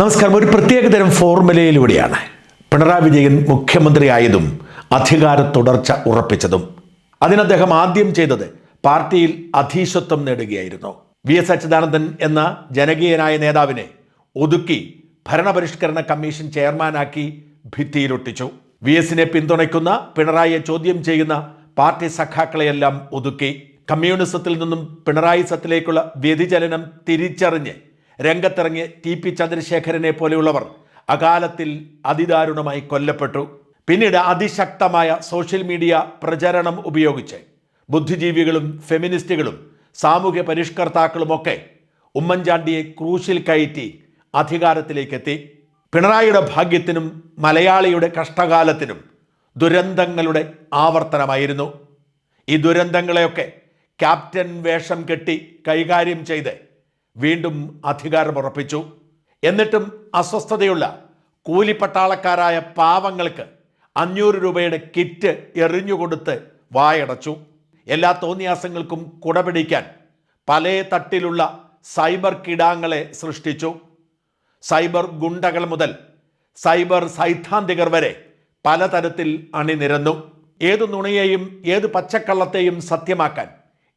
നമസ്കാരം. ഒരു പ്രത്യേകതരം ഫോർമുലയിലൂടെയാണ് പിണറായി വിജയൻ മുഖ്യമന്ത്രിയായതും അധികാര തുടർച്ച ഉറപ്പിച്ചതും. അതിന് അദ്ദേഹം ആദ്യം ചെയ്തത് പാർട്ടിയിൽ അധീശത്വം നേടുകയായിരുന്നു. വി എസ് അച്യുതാനന്ദൻ എന്ന ജനകീയനായ നേതാവിനെ ഒതുക്കി ഭരണപരിഷ്കരണ കമ്മീഷൻ ചെയർമാനാക്കി ഭിത്തിയിലൊട്ടിച്ചു. വി എസിനെ പിന്തുണയ്ക്കുന്ന പിണറായിയെ ചോദ്യം ചെയ്യുന്ന പാർട്ടി സഖാക്കളെയെല്ലാം ഒതുക്കി. കമ്മ്യൂണിസത്തിൽ നിന്നും പിണറായി സത്തിലേക്കുള്ള വ്യതിചലനം തിരിച്ചറിഞ്ഞ് രംഗത്തിറങ്ങിയ ടി പി ചന്ദ്രശേഖരനെ പോലെയുള്ളവർ അകാലത്തിൽ അതിദാരുണമായി കൊല്ലപ്പെട്ടു. പിന്നീട് അതിശക്തമായ സോഷ്യൽ മീഡിയ പ്രചരണം ഉപയോഗിച്ച് ബുദ്ധിജീവികളും ഫെമിനിസ്റ്റുകളും സാമൂഹ്യ പരിഷ്കർത്താക്കളുമൊക്കെ ഉമ്മൻചാണ്ടിയെ ക്രൂശിൽ കയറ്റി അധികാരത്തിലേക്കെത്തി. പിണറായിയുടെ ഭാഗ്യത്തിനും മലയാളിയുടെ കഷ്ടകാലത്തിനും ദുരന്തങ്ങളുടെ ആവർത്തനമായിരുന്നു. ഈ ദുരന്തങ്ങളെയൊക്കെ ക്യാപ്റ്റൻ വേഷം കെട്ടി കൈകാര്യം ചെയ്ത് വീണ്ടും അധികാരം അധികാരമുറപ്പിച്ചു എന്നിട്ടും അസ്വസ്ഥതയുള്ള കൂലിപ്പട്ടാളക്കാരായ പാവങ്ങൾക്ക് അഞ്ഞൂറ് രൂപയുടെ കിറ്റ് എറിഞ്ഞുകൊടുത്ത് വായടച്ചു. എല്ലാ തോന്നിയാസങ്ങൾക്കും കുടപിടിക്കാൻ പല തട്ടിലുള്ള സൈബർ കിടാങ്ങളെ സൃഷ്ടിച്ചു. സൈബർ ഗുണ്ടകൾ മുതൽ സൈബർ സൈദ്ധാന്തികർ വരെ പലതരത്തിൽ അണിനിരന്നു. ഏതു നുണയെയും ഏത് പച്ചക്കള്ളത്തെയും സത്യമാക്കാൻ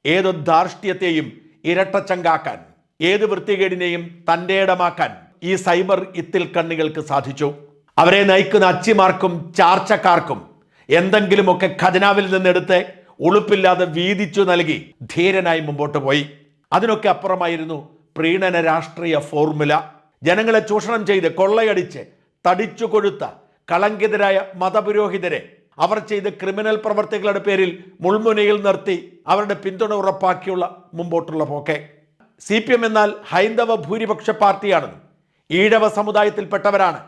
ഏത് ധാർഷ്ട്യത്തെയും ഇരട്ടച്ചങ്കാക്കാൻ ഏത് വൃത്തികേടിനെയും തന്റെ ഇടമാക്കാൻ ഈ സൈബർ ഇത്തിൽ കണ്ണികൾക്ക് സാധിച്ചു. അവരെ നയിക്കുന്ന അച്ചിമാർക്കും ചാർച്ചക്കാർക്കും എന്തെങ്കിലുമൊക്കെ ഖജനാവിൽ നിന്നെടുത്ത് ഉളുപ്പില്ലാതെ വീതിച്ചു നൽകി ധീരനായി മുമ്പോട്ട് പോയി. അതിനൊക്കെ അപ്പുറമായിരുന്നു പ്രീണന രാഷ്ട്രീയ ഫോർമുല. ജനങ്ങളെ ചൂഷണം ചെയ്ത് കൊള്ളയടിച്ച് തടിച്ചു കൊഴുത്ത കളങ്കിതരായ മതപുരോഹിതരെ അവർ ചെയ്ത ക്രിമിനൽ പ്രവർത്തികളുടെ പേരിൽ മുൾമുനയിൽ നിർത്തി അവരുടെ പിന്തുണ ഉറപ്പാക്കിയുള്ള മുമ്പോട്ടുള്ള പോക്കെ. സി പി എം എന്നാൽ ഹൈന്ദവ ഭൂരിപക്ഷ പാർട്ടിയാണെന്നും ഈഴവ സമുദായത്തിൽപ്പെട്ടവരാണ്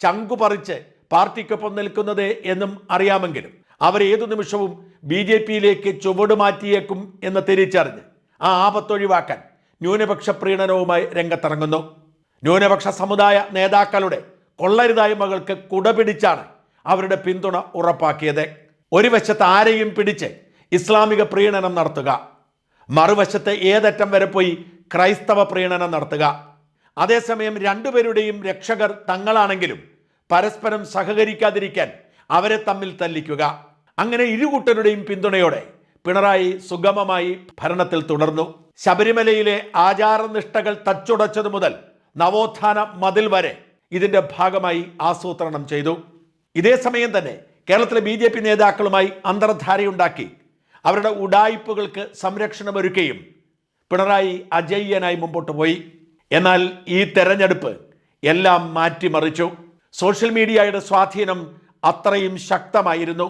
ചങ്കു പറിച്ച് പാർട്ടിക്കൊപ്പം നിൽക്കുന്നത് എന്നും അറിയാമെങ്കിലും അവർ ഏതു നിമിഷവും ബി ജെ പിയിലേക്ക് ചുവട് മാറ്റിയേക്കും എന്ന് തിരിച്ചറിഞ്ഞ് ആ ആപത്തൊഴിവാക്കാൻ ന്യൂനപക്ഷ പ്രീണനവുമായി രംഗത്തിറങ്ങുന്നു. ന്യൂനപക്ഷ സമുദായ നേതാക്കളുടെ കൊള്ളരുതായ്മകൾക്ക് കുടപിടിച്ചാണ് അവരുടെ പിന്തുണ ഉറപ്പാക്കിയത്. ഒരു വശത്ത് ആരെയും പിടിച്ച് ഇസ്ലാമിക പ്രീണനം നടത്തുക മറുവശത്ത് ഏതറ്റം വരെ പോയി ക്രൈസ്തവ പ്രീണനം നടത്തുക. അതേസമയം രണ്ടുപേരുടെയും രക്ഷകർ തങ്ങളാണെങ്കിലും പരസ്പരം സഹകരിക്കാതിരിക്കാൻ അവരെ തമ്മിൽ തല്ലിക്കുക. അങ്ങനെ ഇരുകൂട്ടരുടെയും പിന്തുണയോടെ പിണറായി സുഗമമായി ഭരണത്തിൽ തുടർന്നു. ശബരിമലയിലെ ആചാരനിഷ്ഠകൾ തച്ചുടച്ചതു മുതൽ നവോത്ഥാന മതിൽ വരെ ഇതിന്റെ ഭാഗമായി ആസൂത്രണം ചെയ്തു. ഇതേ സമയം തന്നെ കേരളത്തിലെ ബി ജെ പി നേതാക്കളുമായി അന്തർധാരയുണ്ടാക്കി. അവരുടെ ഉഡായിപ്പുകൾക്ക് സംരക്ഷണമൊരുക്കുകയും പിണറായി അജയ്യനായി മുമ്പോട്ട് പോയി. എന്നാൽ ഈ തെരഞ്ഞെടുപ്പ് എല്ലാം മാറ്റിമറിച്ചു. സോഷ്യൽ മീഡിയയുടെ സ്വാധീനം അത്രയും ശക്തമായിരുന്നു.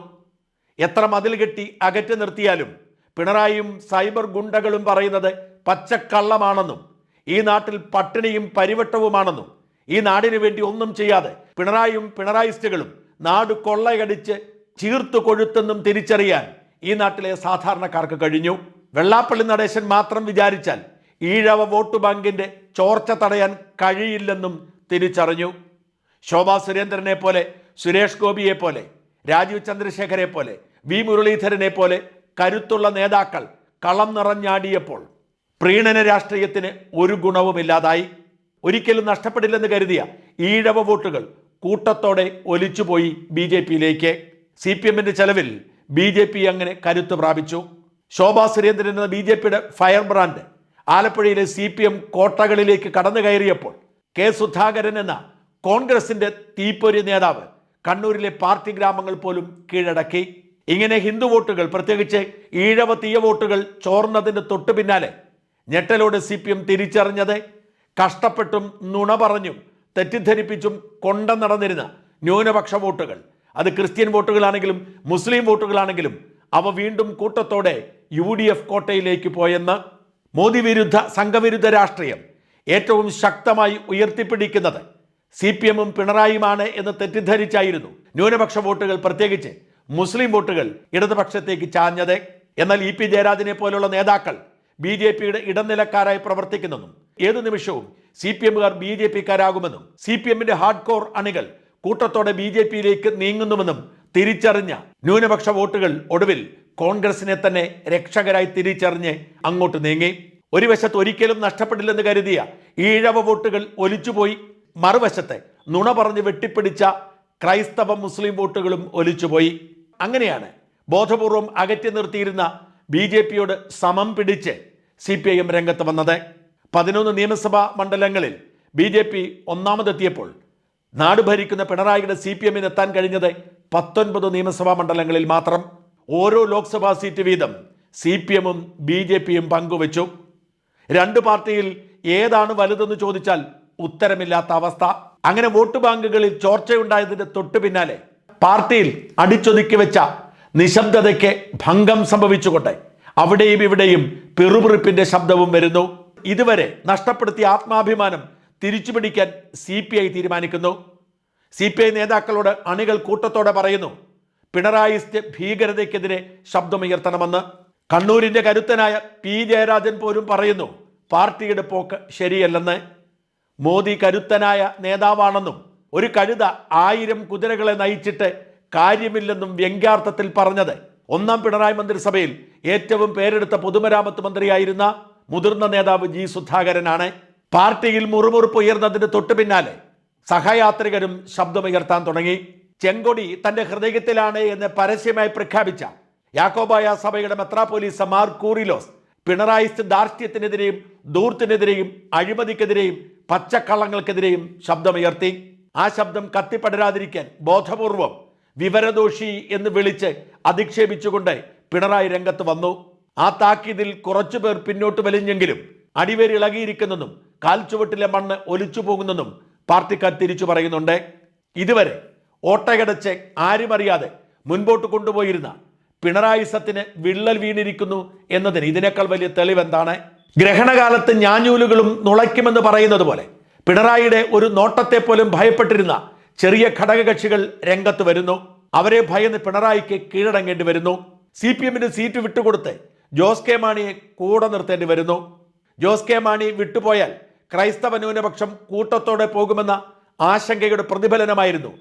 എത്ര മതിൽ കെട്ടി അകറ്റി നിർത്തിയാലും പിണറായിയും സൈബർ ഗുണ്ടകളും പറയുന്നത് പച്ചക്കള്ളമാണെന്നും ഈ നാട്ടിൽ പട്ടിണിയും പരിവട്ടവുമാണെന്നും ഈ നാടിനു വേണ്ടി ഒന്നും ചെയ്യാതെ പിണറായിയും പിണറായിസ്റ്റുകളും നാട് കൊള്ളയടിച്ച് ചീർത്തു കൊഴുത്തെന്നും തിരിച്ചറിയാൻ ഈ നാട്ടിലെ സാധാരണക്കാർക്ക് കഴിഞ്ഞു. വെള്ളാപ്പള്ളി നടേശൻ മാത്രം വിചാരിച്ചാൽ ഈഴവ വോട്ട് ബാങ്കിന്റെ ചോർച്ച തടയാൻ കഴിയില്ലെന്നും തിരിച്ചറിഞ്ഞു. ശോഭാ സുരേന്ദ്രനെ പോലെ സുരേഷ് ഗോപിയെ പോലെ രാജീവ് ചന്ദ്രശേഖരെ പോലെ വി മുരളീധരനെ പോലെ കരുത്തുള്ള നേതാക്കൾ കളം നിറഞ്ഞാടിയപ്പോൾ പ്രീണന രാഷ്ട്രീയത്തിന് ഒരു ഗുണവുമില്ലാതായി. ഒരിക്കലും നഷ്ടപ്പെടില്ലെന്ന് കരുതിയ ഈഴവ വോട്ടുകൾ കൂട്ടത്തോടെ ഒലിച്ചുപോയി ബി ജെ പിയിലേക്ക്. സി പി എമ്മിന്റെ ചെലവിൽ ബി ജെ പി അങ്ങനെ കരുത്ത് പ്രാപിച്ചു. ശോഭാ സുരേന്ദ്രൻ എന്ന ബി ജെ പിയുടെ ഫയർ ബ്രാൻഡ് ആലപ്പുഴയിലെ സി പി എം കോട്ടകളിലേക്ക് കടന്നു കയറിയപ്പോൾ കെ സുധാകരൻ എന്ന കോൺഗ്രസിന്റെ തീപ്പൊരി നേതാവ് കണ്ണൂരിലെ പാർട്ടി ഗ്രാമങ്ങൾ പോലും കീഴടക്കി. ഇങ്ങനെ ഹിന്ദു വോട്ടുകൾ പ്രത്യേകിച്ച് ഈഴവ തീയ വോട്ടുകൾ ചോർന്നതിന് തൊട്ടു പിന്നാലെ ഞെട്ടലോട് സി പി എം തിരിച്ചറിഞ്ഞത് കഷ്ടപ്പെട്ടും നുണ പറഞ്ഞും തെറ്റിദ്ധരിപ്പിച്ചും കൊണ്ട നടന്നിരുന്ന ന്യൂനപക്ഷ വോട്ടുകൾ. അത് ക്രിസ്ത്യൻ വോട്ടുകളാണെങ്കിലും മുസ്ലിം വോട്ടുകളാണെങ്കിലും അവ വീണ്ടും കൂട്ടത്തോടെ യു ഡി എഫ് കോട്ടയിലേക്ക് പോയെന്ന് മോദി വിരുദ്ധ സംഘവിരുദ്ധ രാഷ്ട്രീയം ഏറ്റവും ശക്തമായി ഉയർത്തിപ്പിടിക്കുന്നത് സി പി എമ്മും പിണറായിയുമാണ് എന്ന് തെറ്റിദ്ധരിച്ചായിരുന്നു. ന്യൂനപക്ഷ വോട്ടുകൾ പ്രത്യേകിച്ച് മുസ്ലിം വോട്ടുകൾ ഇടതുപക്ഷത്തേക്ക് ചാഞ്ഞത്. എന്നാൽ ഇ പി ജയരാജനെ പോലുള്ള നേതാക്കൾ ബി ജെ പിയുടെ ഇടനിലക്കാരായി പ്രവർത്തിക്കുന്നെന്നും ഏതു നിമിഷവും സി പി എമ്മുകാർ ബി ജെ പിക്കാരാകുമെന്നും സി പി എമ്മിന്റെ ഹാർഡ് കോർ അണികൾ കൂട്ടത്തോടെ ബി ജെ പിയിലേക്ക് നീങ്ങുന്നുവെന്നും തിരിച്ചറിഞ്ഞ ന്യൂനപക്ഷ വോട്ടുകൾ ഒടുവിൽ കോൺഗ്രസിനെ തന്നെ രക്ഷകരായി തിരിച്ചറിഞ്ഞ് അങ്ങോട്ട് നീങ്ങി. ഒരു വശത്ത് ഒരിക്കലും നഷ്ടപ്പെടില്ലെന്ന് കരുതിയ ഈഴവ വോട്ടുകൾ ഒലിച്ചുപോയി. മറുവശത്തെ നുണ പറഞ്ഞ് വെട്ടിപ്പിടിച്ച ക്രൈസ്തവ മുസ്ലിം വോട്ടുകളും ഒലിച്ചുപോയി. അങ്ങനെയാണ് ബോധപൂർവം അകറ്റി നിർത്തിയിരുന്ന ബി ജെ പിയോട് സമം പിടിച്ച് സി പി ഐ എം രംഗത്ത് വന്നത്. പതിനൊന്ന് നിയമസഭാ മണ്ഡലങ്ങളിൽ ബി ജെ പി ഒന്നാമതെത്തിയപ്പോൾ നാട് ഭരിക്കുന്ന പിണറായിയുടെ സി പി എമ്മിന് എത്താൻ കഴിഞ്ഞത് പത്തൊൻപത് നിയമസഭാ മണ്ഡലങ്ങളിൽ മാത്രം. ഓരോ ലോക്സഭാ സീറ്റ് വീതം സി പി എമ്മും ബി ജെ പിയും പങ്കുവച്ചു. രണ്ട് പാർട്ടിയിൽ ഏതാണ് വലുതെന്ന് ചോദിച്ചാൽ ഉത്തരമില്ലാത്ത അവസ്ഥ. അങ്ങനെ വോട്ട് ബാങ്കുകളിൽ ചോർച്ചയുണ്ടായതിന്റെ തൊട്ടു പിന്നാലെ പാർട്ടിയിൽ അടിച്ചൊതുക്കി വെച്ച നിശബ്ദതയ്ക്ക് ഭംഗം സംഭവിച്ചുകൊണ്ട് അവിടെയും ഇവിടെയും പിറുപിറുപ്പിന്റെ ശബ്ദവും വരുന്നു. ഇതുവരെ നഷ്ടപ്പെടുത്തിയ ആത്മാഭിമാനം തിരിച്ചു പിടിക്കാൻ സി പി ഐ തീരുമാനിക്കുന്നു. സി പി ഐ നേതാക്കളോട് അണികൾ കൂട്ടത്തോടെ പറയുന്നു. പിണറായിസ്റ്റ് ഭീകരതയ്ക്കെതിരെ ശബ്ദമുയർത്തണമെന്ന് കണ്ണൂരിന്റെ കരുത്തനായ പി. ജയരാജൻ പോലും പറയുന്നു പാർട്ടിയുടെ പോക്ക് ശരിയല്ലെന്ന്. മോദി കരുത്തനായ നേതാവാണെന്നും ഒരു കഴുത ആയിരം കുതിരകളെ നയിച്ചിട്ട് കാര്യമില്ലെന്നും വ്യംഗ്യാർത്ഥത്തിൽ പറഞ്ഞത്. ഒന്നാം പിണറായി മന്ത്രിസഭയിൽ ഏറ്റവും പേരെടുത്ത പൊതുമരാമത്ത് മന്ത്രിയായിരുന്ന മുതിർന്ന നേതാവ് ജി. സുധാകരനാണ്. പാർട്ടിയിൽ മുറുമുറുപ്പ് ഉയർന്നതിന് തൊട്ടു പിന്നാലെ സഹയാത്രികരും ശബ്ദമുയർത്താൻ തുടങ്ങി. ചെങ്കൊടി തന്റെ ഹൃദയത്തിലാണ് എന്ന് പരസ്യമായി പ്രഖ്യാപിച്ച യാക്കോബായ സഭയുടെ മെത്രാപോലീസ് മാർ കൂറിലോസ് പിണറായിസ്റ്റ് ധാർഷ്ട്യത്തിനെതിരെയും ദൂർത്തിനെതിരെയും അഴിമതിക്കെതിരെയും പച്ചക്കള്ളങ്ങൾക്കെതിരെയും ശബ്ദമുയർത്തി. ആ ശബ്ദം കത്തിപ്പടരാതിരിക്കാൻ ബോധപൂർവം വിവരദോഷി എന്ന് വിളിച്ച് അധിക്ഷേപിച്ചുകൊണ്ട് പിണറായി രംഗത്ത് വന്നു. ആ താക്കീതിൽ കുറച്ചുപേർ പിന്നോട്ട് വലിഞ്ഞെങ്കിലും അടിവേര് കാൽ കാൽച്ചുവട്ടിലെ മണ്ണ് ഒലിച്ചു പോകുന്നതും പാർട്ടിക്കാർ തിരിച്ചു പറയുന്നുണ്ട്. ഇതുവരെ ഓട്ടയടച്ച് ആരും അറിയാതെ മുൻപോട്ട് കൊണ്ടുപോയിരുന്ന പിണറായി സത്തിന് വിള്ളൽ വീണിരിക്കുന്നു എന്നതിന് ഇതിനേക്കാൾ വലിയ തെളിവെന്താണ്? ഗ്രഹണകാലത്ത് ഞാഞ്ഞൂലുകളും നുളയ്ക്കുമെന്ന് പറയുന്നത് പോലെ പിണറായിയുടെ ഒരു നോട്ടത്തെ പോലും ഭയപ്പെട്ടിരുന്ന ചെറിയ ഘടകകക്ഷികൾ രംഗത്ത് വരുന്നു. അവരെ ഭയന്ന് പിണറായിക്ക് കീഴടങ്ങേണ്ടി വരുന്നു. സി പി എമ്മിന് സീറ്റ് വിട്ടുകൊടുത്ത് ജോസ് കെ മാണിയെ കൂടെ നിർത്തേണ്ടി വരുന്നു. ജോസ് കെ മാണി വിട്ടുപോയാൽ ക്രൈസ്തവ ന്യൂനപക്ഷം കൂട്ടത്തോടെ പോകുമെന്ന ആശങ്കയുടെ പ്രതിഫലനമായിരുന്നു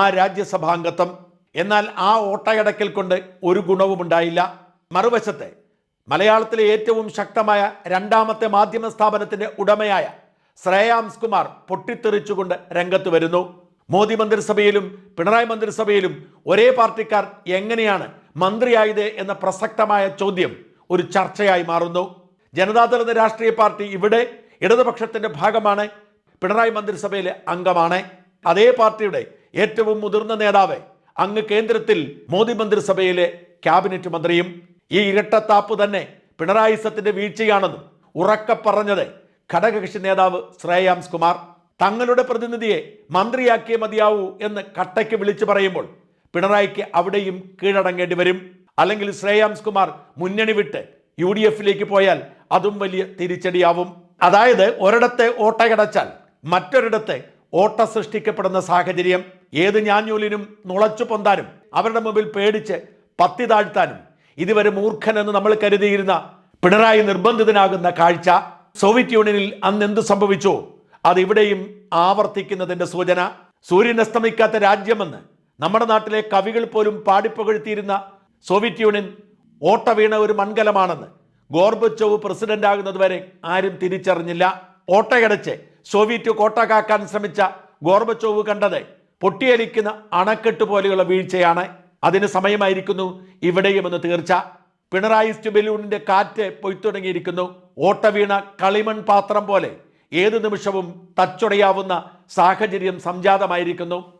ആ രാജ്യസഭാംഗത്വം. എന്നാൽ ആ ഓട്ടയടക്കൽ കൊണ്ട് ഒരു ഗുണവും ഉണ്ടായില്ല. മറുവശത്തെ മലയാളത്തിലെ ഏറ്റവും ശക്തമായ രണ്ടാമത്തെ മാധ്യമ സ്ഥാപനത്തിന്റെ ഉടമയായ ശ്രേയാംസ് കുമാർ പൊട്ടിത്തെറിച്ചുകൊണ്ട് രംഗത്ത് വരുന്നു. മോദി മന്ത്രിസഭയിലും പിണറായി മന്ത്രിസഭയിലും ഒരേ പാർട്ടിക്കാർ എങ്ങനെയാണ് മന്ത്രിയായത് എന്ന പ്രസക്തമായ ചോദ്യം ഒരു ചർച്ചയായി മാറുന്നു. ജനതാദൾ എന്ന രാഷ്ട്രീയ പാർട്ടി ഇവിടെ ഇടതുപക്ഷത്തിന്റെ ഭാഗമാണ് പിണറായി മന്ത്രിസഭയിലെ അംഗമാണ്. അതേ പാർട്ടിയുടെ ഏറ്റവും മുതിർന്ന നേതാവ് അങ്ങ് കേന്ദ്രത്തിൽ മോദി മന്ത്രിസഭയിലെ ക്യാബിനറ്റ് മന്ത്രിയും ഈ ഇരട്ടത്താപ്പ് തന്നെ പിണറായി സത്തിന്റെ വീഴ്ചയാണെന്നും ഉറക്കെ പറഞ്ഞത് ഘടകകക്ഷി നേതാവ് ശ്രേയാംസ് കുമാർ. തങ്ങളുടെ പ്രതിനിധിയെ മന്ത്രിയാക്കിയേ മതിയാവൂ എന്ന് കട്ടയ്ക്ക് വിളിച്ചു പറയുമ്പോൾ പിണറായിക്ക് അവിടെയും കീഴടങ്ങേണ്ടി വരും. അല്ലെങ്കിൽ ശ്രേയാംസ് കുമാർ മുന്നണി വിട്ട് യു ഡി എഫിലേക്ക് പോയാൽ അതും വലിയ തിരിച്ചടിയാവും. അതായത് ഒരിടത്തെ ഓട്ടയടച്ചാൽ മറ്റൊരിടത്തെ ഓട്ട സൃഷ്ടിക്കപ്പെടുന്ന സാഹചര്യം. ഏത് ഞാഞ്ഞൂലിനും നുളച്ചു പൊന്താനും അവരുടെ മുമ്പിൽ പേടിച്ച് പത്തി താഴ്ത്താനും ഇതുവരെ മൂർഖൻ എന്ന് നമ്മൾ കരുതിയിരുന്ന പിണറായി നിർബന്ധിതനാകുന്ന കാഴ്ച സോവിയറ്റ് യൂണിയനിൽ അന്ന് എന്ത് സംഭവിച്ചു? അത് ഇവിടെയും ആവർത്തിക്കുന്നതിന്റെ സൂചന. സൂര്യൻ അസ്തമിക്കാത്ത രാജ്യമെന്ന് നമ്മുടെ നാട്ടിലെ കവികൾ പോലും പാടിപ്പുകഴ്ത്തിയിരുന്ന സോവിയറ്റ് യൂണിയൻ ഓട്ട വീണ ഒരു മൺകലമാണെന്ന് ഗോർബച്ചോവ് പ്രസിഡന്റ് ആകുന്നതുവരെ ആരും തിരിച്ചറിഞ്ഞില്ല. ഓട്ടയടച്ച് സോവിയറ്റ് കോട്ട കാക്കാൻ ശ്രമിച്ച ഗോർബച്ചോവ് കണ്ടത് പൊട്ടിയലിക്കുന്ന അണക്കെട്ട് പോലെയുള്ള വീഴ്ചയാണ്. അതിന് സമയമായിരിക്കുന്നു. ഇവിടെയുമെന്ന് തീർച്ച. പിണറായി ബലൂണിന്റെ കാറ്റ് പൊയ്ത്തുടങ്ങിയിരിക്കുന്നു ഓട്ട വീണ കളിമൺ പാത്രം പോലെ ഏത് നിമിഷവും തച്ചുടയാവുന്ന സാഹചര്യം സംജാതമായിരിക്കുന്നു.